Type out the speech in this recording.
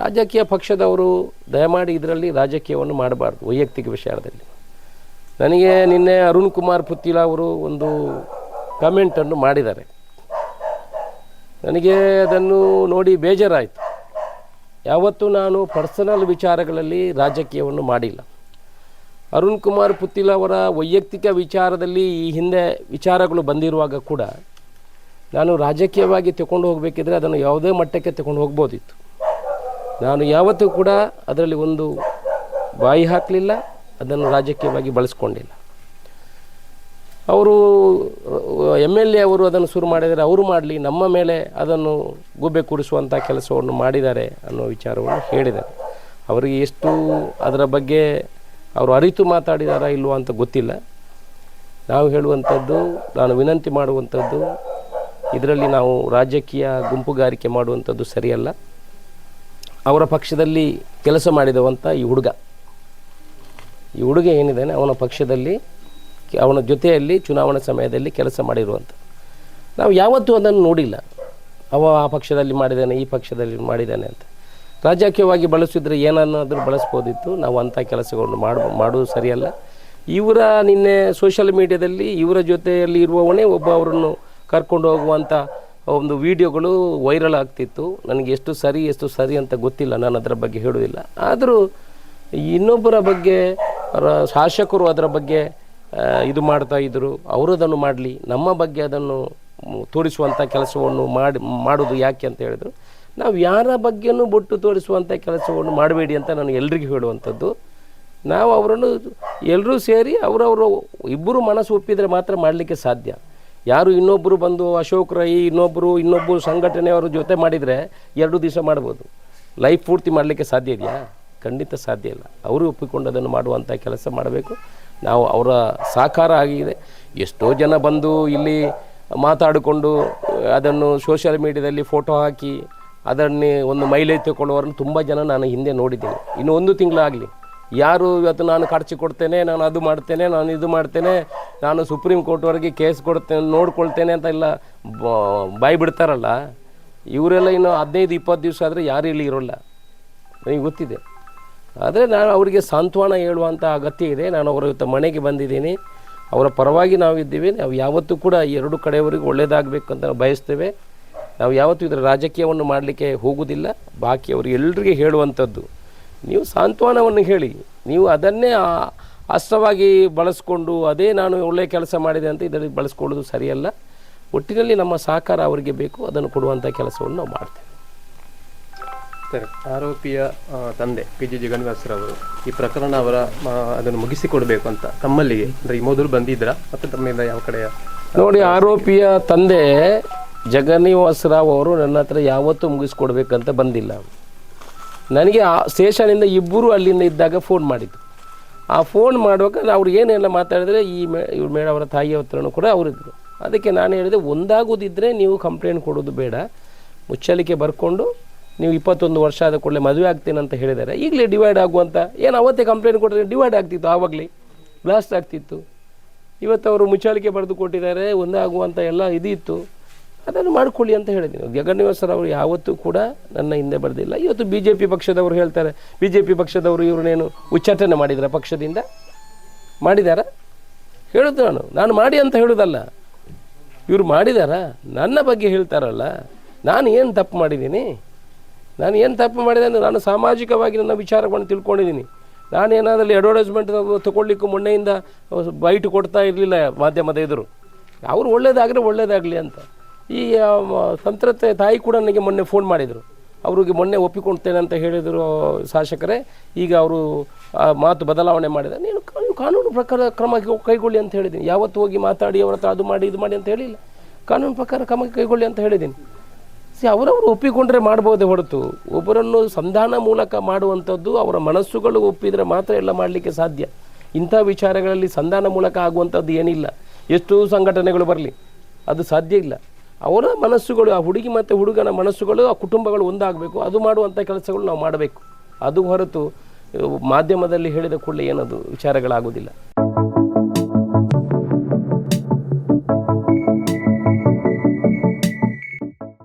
ರಾಜಕೀಯ ಪಕ್ಷದವರು ದಯಮಾಡಿ ಇದರಲ್ಲಿ ರಾಜಕೀಯವನ್ನು ಮಾಡಬಾರ್ದು, ವೈಯಕ್ತಿಕ ವಿಚಾರದಲ್ಲಿ ನನಗೆ ನಿನ್ನೆ ಅರುಣ್ ಕುಮಾರ್ ಪುತ್ತಿಲ ಅವರು ಒಂದು ಕಮೆಂಟನ್ನು ಮಾಡಿದ್ದಾರೆ. ನನಗೆ ಅದನ್ನು ನೋಡಿ ಬೇಜಾರಾಯಿತು. ಯಾವತ್ತೂ ನಾನು ಪರ್ಸನಲ್ ವಿಚಾರಗಳಲ್ಲಿ ರಾಜಕೀಯವನ್ನು ಮಾಡಿಲ್ಲ. ಅರುಣ್ ಕುಮಾರ್ ಪುತ್ತಿಲ ಅವರ ವೈಯಕ್ತಿಕ ವಿಚಾರದಲ್ಲಿ ಈ ಹಿಂದೆ ವಿಚಾರಗಳು ಬಂದಿರುವಾಗ ಕೂಡ ನಾನು ರಾಜಕೀಯವಾಗಿ ತಗೊಂಡು ಹೋಗಬೇಕಿದ್ರೆ ಅದನ್ನು ಯಾವುದೇ ಮಟ್ಟಕ್ಕೆ ತಗೊಂಡು ಹೋಗ್ಬೋದಿತ್ತು. ನಾನು ಯಾವತ್ತೂ ಕೂಡ ಅದರಲ್ಲಿ ಒಂದು ಬಾಯಿ ಹಾಕಲಿಲ್ಲ, ಅದನ್ನು ರಾಜಕೀಯವಾಗಿ ಬಳಸ್ಕೊಂಡಿಲ್ಲ. ಅವರು ಎಂ ಎಲ್ ಎ ಅವರು ಅದನ್ನು ಶುರು ಮಾಡಿದರೆ ಅವರು ಮಾಡಲಿ, ನಮ್ಮ ಮೇಲೆ ಅದನ್ನು ಗುಬ್ಬೆ ಕೂಡಿಸುವಂಥ ಕೆಲಸವನ್ನು ಮಾಡಿದ್ದಾರೆ ಅನ್ನೋ ವಿಚಾರವನ್ನು ಹೇಳಿದ್ದಾರೆ ಅವರಿಗೆ ಎಷ್ಟು ಅದರ ಬಗ್ಗೆ ಅವರು ಅರಿತು ಮಾತಾಡಿದಾರಾ ಇಲ್ವೋ ಅಂತ ಗೊತ್ತಿಲ್ಲ. ನಾವು ಹೇಳುವಂಥದ್ದು, ನಾನು ವಿನಂತಿ ಮಾಡುವಂಥದ್ದು, ಇದರಲ್ಲಿ ನಾವು ರಾಜಕೀಯ ಗುಂಪುಗಾರಿಕೆ ಮಾಡುವಂಥದ್ದು ಸರಿಯಲ್ಲ. ಅವರ ಪಕ್ಷದಲ್ಲಿ ಕೆಲಸ ಮಾಡಿದವಂಥ ಈ ಹುಡುಗ. ಈ ಹುಡುಗ ಏನಿದ್ದಾನೆ, ಅವನ ಪಕ್ಷದಲ್ಲಿ ಅವನ ಜೊತೆಯಲ್ಲಿ ಚುನಾವಣಾ ಸಮಯದಲ್ಲಿ ಕೆಲಸ ಮಾಡಿರುವಂಥ ನಾವು ಯಾವತ್ತೂ ಅದನ್ನು ನೋಡಿಲ್ಲ. ಅವ ಆ ಪಕ್ಷದಲ್ಲಿ ಮಾಡಿದ್ದಾನೆ ಈ ಪಕ್ಷದಲ್ಲಿ ಮಾಡಿದ್ದಾನೆ ಅಂತ. ರಾಜಕೀಯವಾಗಿ ಬಳಸಿದ್ರೆ ಏನನ್ನಾದರೂ ಬಳಸ್ಬೋದಿತ್ತು. ನಾವು ಅಂಥ ಕೆಲಸಗಳನ್ನು ಮಾಡ ಮಾಡೋದು ಸರಿಯಲ್ಲ. ಇವರ ನಿನ್ನೆ ಸೋಷಿಯಲ್ ಮೀಡಿಯಾದಲ್ಲಿ ಇವರ ಜೊತೆಯಲ್ಲಿ ಇರುವವನೇ ಒಬ್ಬ ಅವರನ್ನು ಕರ್ಕೊಂಡು ಹೋಗುವಂಥ ಒಂದು ವಿಡಿಯೋಗಳು ವೈರಲ್ ಆಗ್ತಿತ್ತು. ನನಗೆ ಎಷ್ಟು ಸರಿ ಎಷ್ಟು ಸರಿ ಅಂತ ಗೊತ್ತಿಲ್ಲ, ನಾನು ಅದರ ಬಗ್ಗೆ ಹೇಳುವುದಿಲ್ಲ. ಆದರೂ ಇನ್ನೊಬ್ಬರ ಬಗ್ಗೆ ಶಾಸಕರು ಅದರ ಬಗ್ಗೆ ಇದು ಮಾಡ್ತಾ ಇದ್ದರು. ಅವರು ಅದನ್ನು ಮಾಡಲಿ, ನಮ್ಮ ಬಗ್ಗೆ ಅದನ್ನು ತೋರಿಸುವಂಥ ಕೆಲಸವನ್ನು ಮಾಡಿ ಮಾಡೋದು ಯಾಕೆ ಅಂತ ಹೇಳಿದರು. ನಾವು ಯಾರ ಬಗ್ಗೆನೂ ಬೊಟ್ಟು ತೋರಿಸುವಂಥ ಕೆಲಸವನ್ನು ಮಾಡಬೇಡಿ ಅಂತ ನಾನು ಎಲ್ರಿಗೂ ಹೇಳುವಂಥದ್ದು. ನಾವು ಅವರನ್ನು ಎಲ್ಲರೂ ಸೇರಿ, ಅವರವರು ಇಬ್ಬರು ಮನಸ್ಸು ಒಪ್ಪಿದರೆ ಮಾತ್ರ ಮಾಡಲಿಕ್ಕೆ ಸಾಧ್ಯ. ಯಾರು ಇನ್ನೊಬ್ಬರು ಬಂದು ಅಶೋಕ್ ರೈ ಇನ್ನೊಬ್ಬರು ಇನ್ನೊಬ್ಬರು ಸಂಘಟನೆಯವರು ಜೊತೆ ಮಾಡಿದರೆ ಎರಡು ದಿವಸ ಮಾಡ್ಬೋದು. ಲೈಫ್ ಪೂರ್ತಿ ಮಾಡಲಿಕ್ಕೆ ಸಾಧ್ಯ ಇದೆಯಾ? ಖಂಡಿತ ಸಾಧ್ಯ ಇಲ್ಲ. ಅವರು ಒಪ್ಪಿಕೊಂಡು ಅದನ್ನು ಮಾಡುವಂಥ ಕೆಲಸ ಮಾಡಬೇಕು. ನಾವು ಅವರ ಸಹಕಾರ ಆಗಿದೆ. ಎಷ್ಟೋ ಜನ ಬಂದು ಇಲ್ಲಿ ಮಾತಾಡಿಕೊಂಡು, ಅದನ್ನು ಸೋಷಿಯಲ್ ಮೀಡಿಯಾದಲ್ಲಿ ಫೋಟೋ ಹಾಕಿ, ಅದನ್ನೇ ಒಂದು ಮೈಲೇಜ್ ತಗೊಳ್ಳೋರನ್ನು ತುಂಬ ಜನ ನಾನು ಹಿಂದೆ ನೋಡಿದ್ದೀನಿ. ಇನ್ನು ಒಂದು ತಿಂಗಳಾಗಲಿ. ಯಾರು ಇವತ್ತು ನಾನು ಖರ್ಚು ಕೊಡ್ತೇನೆ, ನಾನು ಅದು ಮಾಡ್ತೇನೆ, ನಾನು ಇದು ಮಾಡ್ತೇನೆ ನಾನು ಸುಪ್ರೀಂ ಕೋರ್ಟ್ವರೆಗೆ ಕೇಸ್ ಕೊಡ್ತೇನೆ, ನೋಡ್ಕೊಳ್ತೇನೆ ಅಂತ ಎಲ್ಲ ಬ- ಬಾಯಿ ಬಿಡ್ತಾರಲ್ಲ, ಇವರೆಲ್ಲ ಇನ್ನು ಹದಿನೈದು, ಇಪ್ಪತ್ತು ದಿವಸ ಆದರೆ ಯಾರು ಇಲ್ಲಿ ಇರೋಲ್ಲ. ನನಗೆ ಗೊತ್ತಿದೆ. ಆದರೆ ನಾನು ಅವರಿಗೆ ಸಾಂತ್ವನ ಹೇಳುವಂಥ ಅಗತ್ಯ ಇದೆ. ನಾನು ಅವರ ಇವತ್ತು ಮನೆಗೆ ಬಂದಿದ್ದೀನಿ. ಅವರ ಪರವಾಗಿ ನಾವಿದ್ದೀವಿ ನಾವು ಯಾವತ್ತೂ ಕೂಡ ಎರಡು ಕಡೆಯವರಿಗೂ ಒಳ್ಳೆಯದಾಗಬೇಕು ಅಂತ ನಾವು ಬಯಸ್ತೇವೆ. ನಾವು ಯಾವತ್ತೂ ಇದರ ರಾಜಕೀಯವನ್ನು ಮಾಡಲಿಕ್ಕೆ ಹೋಗುವುದಿಲ್ಲ. ಬಾಕಿ ಅವರು ಎಲ್ರಿಗೆ ಹೇಳುವಂಥದ್ದು, ನೀವು ಸಾಂತ್ವನವನ್ನು ಹೇಳಿ. ನೀವು ಅದನ್ನೇ ಅಸ್ತ್ರವಾಗಿ ಬಳಸ್ಕೊಂಡು ಅದೇ ನಾನು ಒಳ್ಳೆಯ ಕೆಲಸ ಮಾಡಿದೆ ಅಂತ ಇದರಲ್ಲಿ ಬಳಸ್ಕೊಳ್ಳೋದು ಸರಿಯಲ್ಲ. ಒಟ್ಟಿನಲ್ಲಿ ನಮ್ಮ ಸಹಕಾರ ಅವರಿಗೆ ಬೇಕು ಅದನ್ನು ಕೊಡುವಂಥ ಕೆಲಸವನ್ನು ನಾವು ಮಾಡ್ತೇವೆ. ಸರಿ ಆರೋಪಿಯ ತಂದೆ ಪಿ ಜಿ ಜಗನ್ವಾಸರವರು ಈ ಪ್ರಕರಣ ಅವರ ಅದನ್ನು ಮುಗಿಸಿಕೊಡಬೇಕು ಅಂತ ತಮ್ಮಲ್ಲಿಗೆ ಅಂದರೆ ಈ ಮೊದಲು ಬಂದಿದ್ರ ಮತ್ತು ತಮ್ಮಿಂದ ಯಾವ ಕಡೆ ನೋಡಿ ಆರೋಪಿಯ ತಂದೆ ಜಗನ್ನಿವಾಸರಾವ್ ಅವರು ನನ್ನ ಹತ್ರ ಯಾವತ್ತೂ ಮುಗಿಸ್ಕೊಡ್ಬೇಕಂತ ಬಂದಿಲ್ಲ. ನನಗೆ ಆ ಸ್ಟೇಷನಿಂದ ಇಬ್ಬರು ಅಲ್ಲಿಂದ ಇದ್ದಾಗ ಫೋನ್ ಮಾಡಿದ್ದು. ಆ ಫೋನ್ ಮಾಡುವಾಗ ಅವ್ರು ಏನೆಲ್ಲ ಮಾತಾಡಿದ್ರೆ ಈ ಮೇ, ಇವ್ರು ಮೇಡ ಅವರ ತಾಯಿ ಹತ್ರನೂ ಕೂಡ ಅವರಿದ್ದರು ಅದಕ್ಕೆ ನಾನು ಹೇಳಿದೆ ಒಂದಾಗೋದಿದ್ದರೆ ನೀವು ಕಂಪ್ಲೇಂಟ್ ಕೊಡೋದು ಬೇಡ. ಮುಚ್ಚಲಿಕ್ಕೆ ಬರ್ಕೊಂಡು ನೀವು ಇಪ್ಪತ್ತೊಂದು ವರ್ಷ ಆದ ಕೂಡಲೇ ಮದುವೆ ಆಗ್ತೇನೆ ಅಂತ ಹೇಳಿದ್ದಾರೆ. ಈಗಲೇ ಡಿವೈಡ್ ಆಗುವಂಥ ಏನು ಅವತ್ತೇ ಕಂಪ್ಲೇಂಟ್ ಕೊಟ್ಟರೆ ಡಿವೈಡ್ ಆಗ್ತಿತ್ತು ಆವಾಗಲೇ. ಬ್ಲಾಸ್ಟ್ ಆಗ್ತಿತ್ತು. ಇವತ್ತು ಅವರು ಮುಚ್ಚಾಲಿಕೆ ಬರೆದು ಕೊಟ್ಟಿದ್ದಾರೆ ಒಂದಾಗುವಂಥ ಎಲ್ಲ ಇದು ಇತ್ತು ಅದನ್ನು ಮಾಡ್ಕೊಳ್ಳಿ ಅಂತ ಹೇಳಿದ್ದೀನಿ. ಜಗನ್ನಿವಾಸರ್ ಅವರು ಯಾವತ್ತೂ ಕೂಡ ನನ್ನ ಹಿಂದೆ ಬರೆದಿಲ್ಲ. ಇವತ್ತು ಬಿ ಜೆ ಪಿ ಪಕ್ಷದವರು ಹೇಳ್ತಾರೆ ಬಿ ಜೆ ಪಿ ಪಕ್ಷದವರು ಇವ್ರನ್ನೇನು ಉಚ್ಚಾಟನೆ ಮಾಡಿದಾರ ಪಕ್ಷದಿಂದ? ಮಾಡಿದಾರ? ಹೇಳೋದು ನಾನು. ನಾನು ಮಾಡಿ ಅಂತ ಹೇಳೋದಲ್ಲ. ಇವರು ಮಾಡಿದಾರ? ನನ್ನ ಬಗ್ಗೆ ಹೇಳ್ತಾರಲ್ಲ. ನಾನು ಏನು ತಪ್ಪು ಮಾಡಿದ್ದೀನಿ? ನಾನು ಏನು ತಪ್ಪು ಮಾಡಿದೆ ಅಂದರೆ ನಾನು ಸಾಮಾಜಿಕವಾಗಿ ನನ್ನ ವಿಚಾರಗಳನ್ನು ತಿಳ್ಕೊಂಡಿದ್ದೀನಿ. ನಾನು ನಾನೇನಾದಲ್ಲಿ ಅಡ್ವರ್ಟೈಸ್ಮೆಂಟ್ ತಗೊಳ್ಲಿಕ್ಕೂ ಮೊನ್ನೆಯಿಂದ ಬೈಟ್ ಕೊಡ್ತಾ ಇರಲಿಲ್ಲ ಮಾಧ್ಯಮದ ಎದುರು. ಅವರು ಒಳ್ಳೇದಾಗಲಿ ಒಳ್ಳೇದಾಗಲಿ ಅಂತ. ಈ ಸಂತ್ರತೆ ತಾಯಿ ಕೂಡ ನನಗೆ ಮೊನ್ನೆ ಫೋನ್ ಮಾಡಿದರು. ಅವ್ರಿಗೆ ಮೊನ್ನೆ ಒಪ್ಪಿಕೊಳ್ತೇನೆ ಅಂತ ಹೇಳಿದರು ಶಾಸಕರೇ. ಈಗ ಅವರು ಮಾತು ಬದಲಾವಣೆ ಮಾಡಿದ ನೀನು ಕಾನೂನು ಪ್ರಕಾರ ಕ್ರಮ ಕೈಗೊಳ್ಳಿ ಅಂತ ಹೇಳಿದ್ದೀನಿ. ಯಾವತ್ತು ಹೋಗಿ ಮಾತಾಡಿ, ಅವ್ರ ಹತ್ರ ಅದು ಮಾಡಿ, ಇದು ಮಾಡಿ ಅಂತ ಹೇಳಿಲ್ಲ. ಕಾನೂನು ಪ್ರಕಾರ ಕ್ರಮ ಕೈಗೊಳ್ಳಿ ಅಂತ ಹೇಳಿದ್ದೀನಿ. ಸಿ, ಅವರವರು ಒಪ್ಪಿಕೊಂಡ್ರೆ ಮಾಡ್ಬೋದೇ ಹೊರತು. ಒಬ್ಬರನ್ನು ಸಂಧಾನ ಮೂಲಕ ಮಾಡುವಂಥದ್ದು ಅವರ ಮನಸ್ಸುಗಳು ಒಪ್ಪಿದರೆ ಮಾತ್ರ ಎಲ್ಲ ಮಾಡಲಿಕ್ಕೆ ಸಾಧ್ಯ. ಇಂಥ ವಿಚಾರಗಳಲ್ಲಿ ಸಂಧಾನ ಮೂಲಕ ಆಗುವಂಥದ್ದು ಏನಿಲ್ಲ. ಎಷ್ಟು ಸಂಘಟನೆಗಳು ಬರಲಿ. ಅದು ಸಾಧ್ಯ ಇಲ್ಲ. ಅವರ ಮನಸ್ಸುಗಳು, ಆ ಹುಡುಗಿ ಮತ್ತು ಹುಡುಗನ ಮನಸ್ಸುಗಳು, ಆ ಕುಟುಂಬಗಳು ಒಂದಾಗಬೇಕು. ಅದು ಮಾಡುವಂಥ ಕೆಲಸಗಳು ನಾವು ಮಾಡಬೇಕು. ಅದು ಹೊರತು, ಮಾಧ್ಯಮದಲ್ಲಿ ಹೇಳಿದ ಕೂಡಲೇ ಏನದು ವಿಚಾರಗಳಾಗೋದಿಲ್ಲ